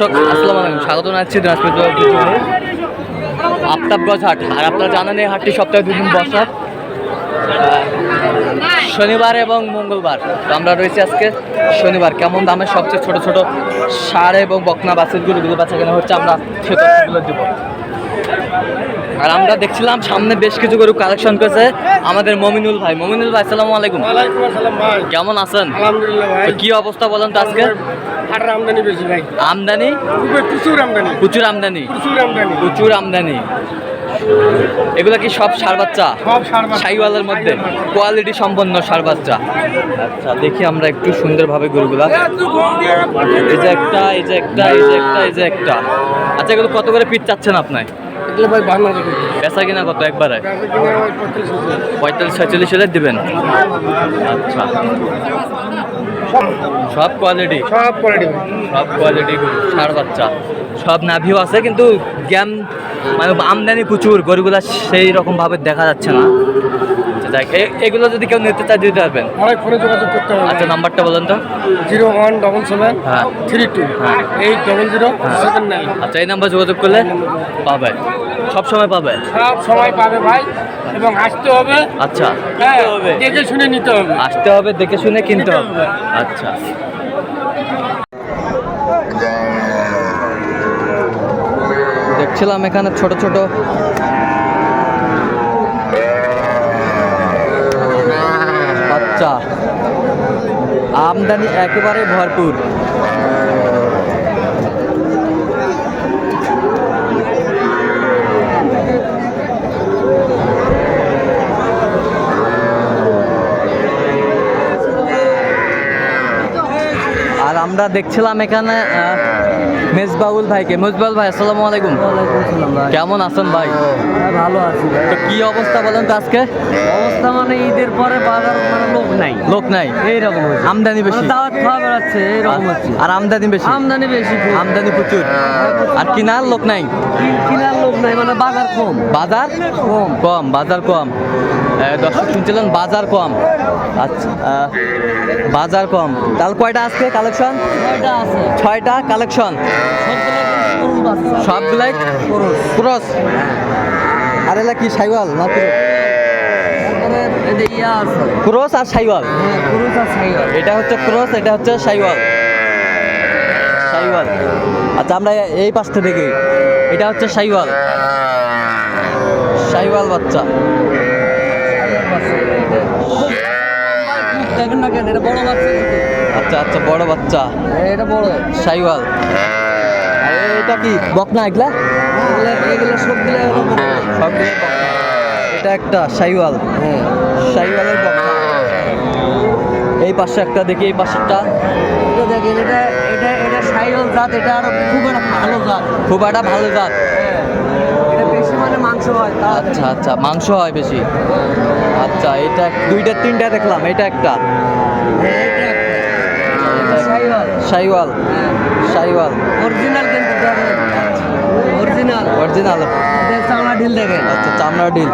দর্শক, আসসালাম আলাইকুম স্বাগত জানাচ্ছি আফতাবগঞ্জ হাট, আর আপনারা জানেন এই হাটটি সপ্তাহে দুদিন বসা। শনিবার এবং মঙ্গলবার। তো আমরা রয়েছি আজকে শনিবার। কেমন দামের সবচেয়ে ছোট ছোট সার এবং বকনা বাসেরগুলো বাচ্চা কেনা হচ্ছে আমরা সে দেবো। আর আমরা দেখছিলাম সামনে বেশ কিছু গরু কালেকশন করেছে আমাদের মমিনুল ভাই। মমিনুল ভাই আসসালামু আলাইকুম। কেমন আছেন? কি অবস্থা বলেন তো আজকে? আমদানি বেশি ভাই। আমদানি? প্রচুর আমদানি। প্রচুর আমদানি? প্রচুর আমদানি। প্রচুর আমদানি। এগুলা কি সব সার বাচ্চা? সাইওয়ালের মধ্যে। কোয়ালিটি সম্পন্ন সার বাচ্চা। আচ্ছা দেখি আমরা একটু সুন্দরভাবে গরুগুলা। এই যে একটা এই যে একটা এই যে একটা এই যে একটা। আচ্ছা এগুলো কত করে পিস চাচ্ছেন আপনার এগুলো ভাই বান্না দেখে বেচা কিনা কত একবারে? পঁয়তাল্লিশ ছয়চল্লিশ হাজার দিবেন? আচ্ছা। সব কোয়ালিটি সব কোয়ালিটি সব কোয়ালিটি সার বাচ্চা। সব নাভিও আছে কিন্তু জ্ঞান মানে আমদানি প্রচুর গরুগুলা সেই রকম ভাবে দেখা যাচ্ছে না। যাক, এ- এগুলো যদি কেউ নিতে চায় দিতে পারবেন। অনেক ফোনে যোগাযোগ করতে হবে আচ্ছা নাম্বারটা বলেন তো। জিরো ওয়ান ডবল সেভেন হ্যাঁ। থ্রি টু হ্যাঁ। Eight double zero seven nine. আচ্ছা এই নাম্বার যোগাযোগ করলে পাবে। সব সময় পাবে। সব সময় পাবে ভাই। এবং আসতে হবে। আচ্ছা। হ্যাঁ হবে দেখে শুনে নিতে হবে। আসতে হবে দেখে শুনে কিনতে হবে। আচ্ছা। দেখছিলাম এখানে ছোট ছোট বাচ্চা আমদানি একেবারে ভরপুর। আর আমরা দেখছিলাম এখানে মেজবাউল ভাইকে। মেজবাউল ভাই আসসালামু আলাইকুম। কেমন আছেন ভাই? ভালো আছি তো কি অবস্থা বলেন তো আজকে? অবস্থা মানে ঈদের পরে বাজার মানে লোক নাই। লোক নাই? এইরকম হচ্ছে আমদানি বেশি। মানে দাওয়াত খাওয়া বেড়াচ্ছে এইরকম হচ্ছে। আর আমদানি বেশি? আমদানি বেশি আমদানি প্রচুর। আর কিনার লোক নাই? কিনার লোক নাই মানে বাজার কম। বাজার কম। কম বাজার কম। দর্শক শুনছিলেন বাজার কম। আচ্ছা বাজার কম। তাহলে কয়টা আজকে কালেকশন? আছে। ছয়টা কালেকশন। সবগুলাই ক্রস আর এলা কি সাইওয়াল না ক্রস আর সাইওয়াল। হ্যাঁ আর ছাইয়া এটা হচ্ছে ক্রস এটা হচ্ছে সাইওয়াল। সাইওয়াল। আচ্ছা আমরা এই পাশটা দেখি। এটা হচ্ছে সাইওয়াল। সাইওয়াল বাচ্চা। দেখেন না কেন এটা বড় বাচ্চা আচ্ছা আচ্ছা বড় বাচ্চা। এটা বড়। সাইওয়াল এটা কি? বকনা এগুলা? এগুলা এগুলা সবগুলো সবগুলো এটা একটা সাইওয়াল হ্যাঁ সাইওয়ালের বকনা। এই পাশে একটা দেখি এই পাশেরটা। দেখেন এটা এটা এটা সাইল জাত এটা আরও খুব একটা ভালো জাত। খুব একটা ভালো জাত। আচ্ছা আচ্ছা মাংস হয় বেশি। আচ্ছা এটা দুইটা তিনটা দেখলাম এটা একটা। সাইওয়াল সাইওয়াল সাইওয়াল অরিজিনাল কিন্তু অরিজিনাল। অরিজিনাল। এটা চামড়া ঢিল দেখেন আচ্ছা চামড়া ডিল।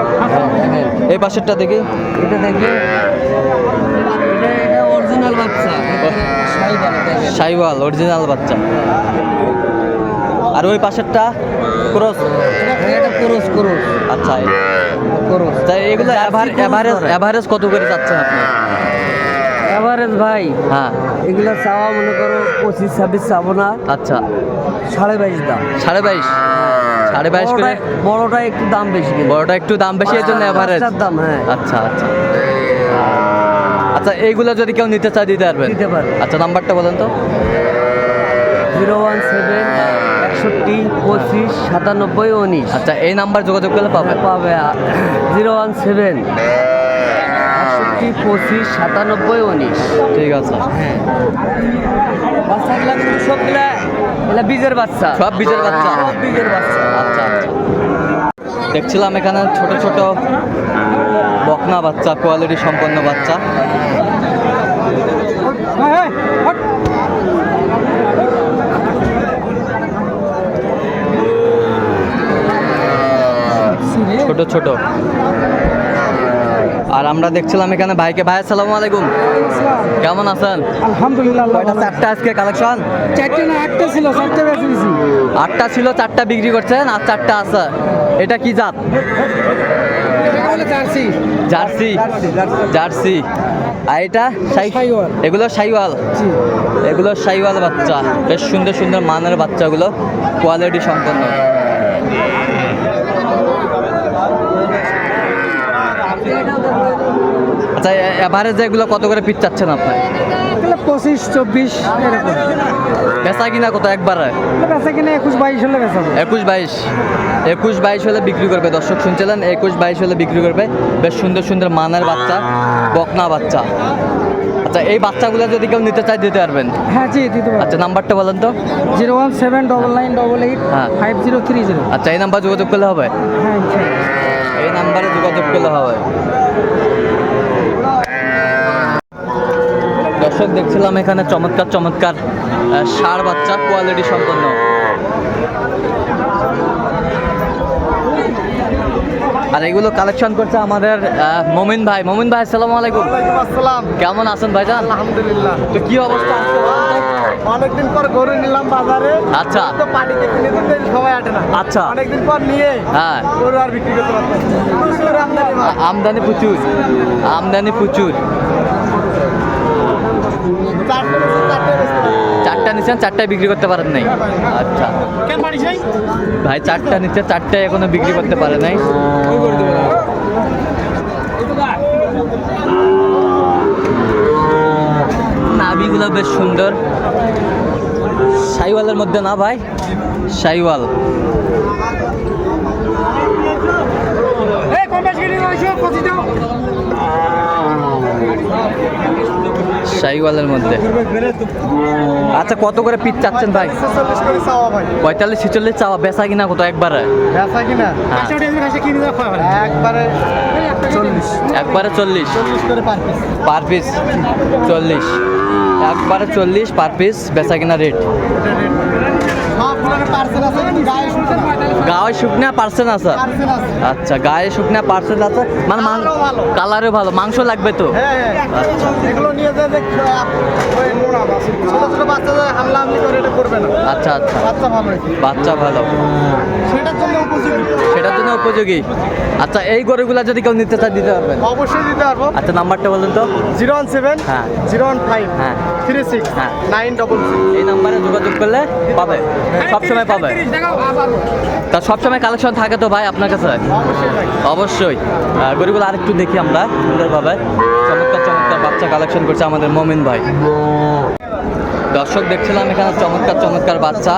এই পাশেরটা দেখি। এটা এটা অরিজিনাল বাচ্চা। সাইওয়াল অরিজিনাল বাচ্চা। আর ওই পাশেরটা? ক্রস? এটা করস করস। আচ্ছা করস। তাই এগুলো এভারেজ এভারেজ কত করে যাচ্ছেন আপনি? এভারেজ ভাই হ্যাঁ। এগুলা চাওয়া মনে করো পঁচিশ ছাব্বিশ চাবো না। আচ্ছা। সাড়ে বাইশ দাম। সাড়ে বাইশ? সাড়ে বাইশ করে বড়টা একটু দাম বেশি বড়টা একটু দাম বেশি এই জন্য এভারেজ দাম হ্যাঁ। আচ্ছা আচ্ছা। আচ্ছা এইগুলো যদি কেউ নিতে চায় দিতে পারবেন? দিতে পারবে। আচ্ছা নাম্বারটা বলেন তো। জিরো ওয়ান সেভেন একষট্টি পঁচিশ সাতানব্বই উনিশ। আচ্ছা এই নাম্বার যোগাযোগ করলে পাবেন পাবে জিরো ওয়ান সেভেন। একষট্টি পঁচিশ সাতানব্বই উনিশ। ঠিক আছে। হ্যাঁ। বাচ্চাগুলা কিন্তু সবগুলা বীজের বাচ্চা। সব বীজের বাচ্চা। সব বীজের বাচ্চা। আচ্ছা আচ্ছা। দেখছিলাম এখানে ছোট ছোট বকনা বাচ্চা কোয়ালিটি সম্পন্ন বাচ্চা। ছোট ছোট। আর আমরা দেখছিলাম এখানে ভাইকে। ভাই আসসালামু আলাইকুম। কেমন আছেন? আলহামদুলিল্লাহ কয়টা চারটা আজকে কালেকশন চারটে না একটা ছিল চারটে দিছি আটটা ছিল চারটা বিক্রি করছেন আর চারটা আছে। এটা কি জাত? জার্সি। জার্সি। জার্সি আর এটা এগুলো সাইওয়াল। এগুলো সাইওয়াল বাচ্চা। বেশ সুন্দর সুন্দর মানের বাচ্চাগুলো। কোয়ালিটি সম্পন্ন। আচ্ছা এভারেজ এগুলো কত করে পিচ চাচ্ছেন আপনি এগুলো পঁচিশ চব্বিশ এরকম। বেচা কিনা কত একবারে? বেচা কিনে একুশ বাইশ হলে বেচাবো একুশ বাইশ। একুশ বাইশ হলে বিক্রি করবে। দর্শক শুনছিলেন একুশ বাইশ হলে বিক্রি করবে। বেশ সুন্দর সুন্দর মানের বাচ্চা বকনা বাচ্চা। আচ্ছা এই বাচ্চাগুলো যদি কেউ নিতে চায় দিতে পারবেন? হ্যাঁ জি দিতে পারব। আচ্ছা নাম্বারটা বলেন তো। Zero one seven double nine double eight হ্যাঁ। Five zero three zero. আচ্ছা এই নাম্বার যোগাযোগ করলে হবে? হ্যাঁ ইনশাআল্লাহ। এই নাম্বারে যোগাযোগ করলে হবে দর্শক দেখছিলাম এখানে চমৎকার চমৎকার সার বাচ্চা কোয়ালিটি সম্পন্ন। আর এগুলো কালেকশন করছে আমাদের মমিন ভাই। মমিন ভাই আসসালামু আলাইকুম। আসসালাম। কেমন আছেন ভাইজান? আলহামদুলিল্লাহ। তো কি অবস্থা অনেকদিন পর গরু নিলাম বাজারে। আচ্ছা। তো কিনে দিতে সবাই আটে না। আচ্ছা। অনেকদিন পর নিয়ে হ্যাঁ। গরু আর বিক্রি করতে। আ- আমদানি প্রচুর। আমদানি প্রচুর। চারটে নিচ্ছেন চারটায় বিক্রি করতে পারেন নাই। আচ্ছা। ভাই চারটা নিচ্ছে চারটায় এখনও বিক্রি করতে পারে নাই। নাবিগুলো বেশ সুন্দর। সাইওয়ালের মধ্যে না ভাই? সাইওয়াল। সাইওয়ালের মধ্যে। আচ্ছা কত করে পিচ চাচ্ছেন ভাই? পঁয়তাল্লিশ ছেচল্লিশ চাওয়া বেচা কিনা কত একবারে? কিনা? হ্যাঁ। একবারে চল্লিশ। একবারে পার পিস চল্লিশ। একবারে চল্লিশ পার পিস বেচা কিনা রেট গায়ে শুকনা পার্সেল আছে? আচ্ছা গায়ে শুকনা পার্সেল আছে। মানে কালারও ভালো। কালারও ভালো মাংস লাগবে তো? হ্যাঁ করবে না। আচ্ছা আচ্ছা। বাচ্চা ভালো বাচ্চা ভালো। সেটার জন্য উপযোগী। সেটার জন্য উপযোগী। আচ্ছা এই গরুগুলা যদি কেউ নিতে চায় দিতে পারবেন? অবশ্যই দিতে পারব। আচ্ছা নাম্বারটা বলুন তো। জিরো ওয়ান সেভেন হ্যাঁ। জিরো ওয়ান ফাইভ হ্যাঁ। থ্রি সিক্স হ্যাঁ। নাইন ডবল এই নাম্বারে যোগাযোগ করলে পাবে। সবসময় পাবে। তা সবসময় কালেকশন থাকে তো ভাই আপনার কাছে? অবশ্যই গরুগুলো আরেকটু দেখি আমরা সুন্দরভাবে। চমৎকার চমৎকার বাচ্চা কালেকশন করছে আমাদের মমিন ভাই। দর্শক দেখছিলাম এখানে চমৎকার চমৎকার বাচ্চা।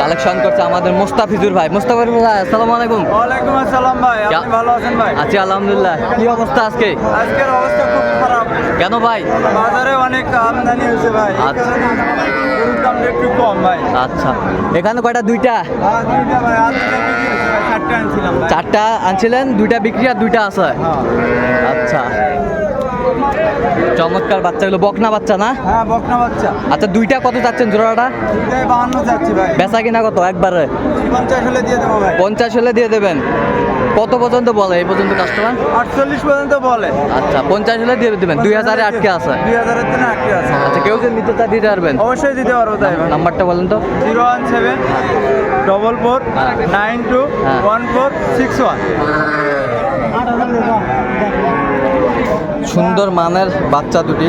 কালেকশন করছে আমাদের মোস্তাফিজুর ভাই। মুস্তাফিজুর ভাই আসসালামু আলাইকুম। ওয়ালাইকুম আসসালাম ভাই আপনি ভালো আছেন ভাই? আছি আলহামদুলিল্লাহ। কি অবস্থা আজকে? আজকের অবস্থা খুব খারাপ। কেন ভাই? বাজারে অনেক আমদানি হয়েছে ভাই। আচ্ছা। একটু কম ভাই। আচ্ছা। এখানে কয়টা? দুইটা? ভাই। চারটে আনছিলেন দুইটা বিক্রি আর দুইটা আছে আচ্ছা। চমৎকার বাচ্চাগুলো বকনা বাচ্চা না? হ্যাঁ বকনা বাচ্চা। আচ্ছা দুইটা কত চাচ্ছেন জোড়াটা? দুইটাই বাহান্ন যাচ্ছি ভাই। বেচা কিনা কত একবারে? পঞ্চাশ হলে দিয়ে দেবো ভাই। পঞ্চাশ হলে দিয়ে দেবেন। কত পর্যন্ত বলে এই পর্যন্ত কাস্টমার আটচল্লিশ পর্যন্ত বলে। আচ্ছা পঞ্চাশ হলে দিয়ে দেবেন। দুই হাজারে আটকে আছে। দুই হাজারের জন্য আটকে আছে। আচ্ছা কেউ যদি নিতে চায় দিতে পারবেন। অবশ্যই দিতে পারব তাই নাম্বারটা বলেন তো। Zero one seven double four হ্যাঁ। নাইন টু হ্যাঁ। One four six one. সুন্দর মানের বাচ্চা দুটি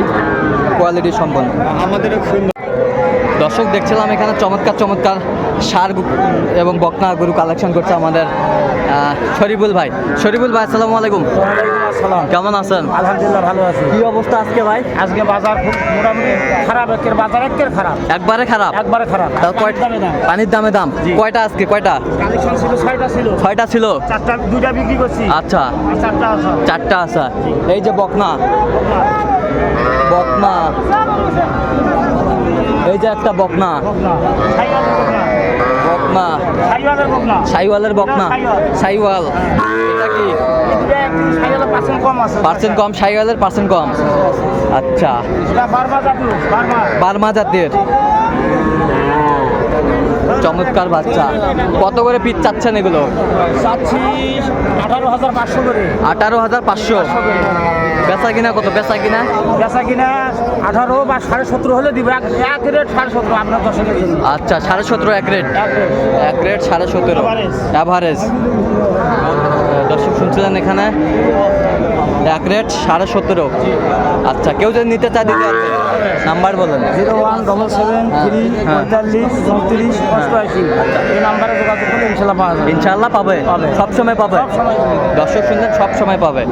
কোয়ালিটি সম্পন্ন। আমাদের সুন্দর। দর্শক দেখছিলাম এখানে চমৎকার চমৎকার সার এবং বকনা গরু কালেকশন করছে আমাদের শরীফুল ভাই। শরীফুল ভাই আসসালামু আলাইকুম। আসসালাম। কেমন আছেন? আলহামদুলিল্লাহ ভালো আছি। কি অবস্থা আজকে ভাই? আজকে বাজার খুব মোটামুটি খারাপ একের বাজার একের খারাপ। একবারে খারাপ? একবারে খারাপ। তা কয়- দামে দাম। পানির দামে দাম? কয়টা আজকে? কয়টা? কালেকশন ছিল ছয়টা ছিল। ছয়টা ছিল? চারটা দুইটা বিক্রি করছি। আচ্ছা। চারটা আছে। চারটা আছে। এই যে বকনা। যে একটা বকনা। বকনা। সাইওয়ালের বকনা। সাইওয়াল। এটা কি? পার্সেন্ট কম পার্সেন্ট কম সাইওয়ালের পার্সেন্ট কম। আচ্ছা। বার্মা জাতের চমৎকার বাচ্চা। কত করে পিস চাচ্ছেন এগুলো? চাচ্ছি আঠারো হাজার পাঁচশো করে। আঠারো হাজার পাঁচশো। বেচা কিনা কত? বেচা কিনা? বেচা কিনা আঠারো বা সাড়ে সতেরো হলে দিব। এক রেট সাড়ে সতেরো আপনার জন্য আচ্ছা সাড়ে সতেরো এক রেট? এক রেট। সাড়ে সতেরো। অ্যাভারেজ দর্শক শুনছিলেন এখানে? এক রেট সাড়ে সতেরো। আচ্ছা কেউ যদি নিতে চায় দিতে আছে নাম্বার বলেন। Zero one double seven three হ্যাঁ। পঁয়তাল্লিশ চৌত্রিশ অষ্টআশি। এই নাম্বারে যোগাযোগ করলে ইনশাল্লাহ পাওয়া যাবে। ইনশাল্লাহ পাবে। সবসময় পাবে। সব সময় পাবে। দর্শক শুনলেন সবসময় পাবে।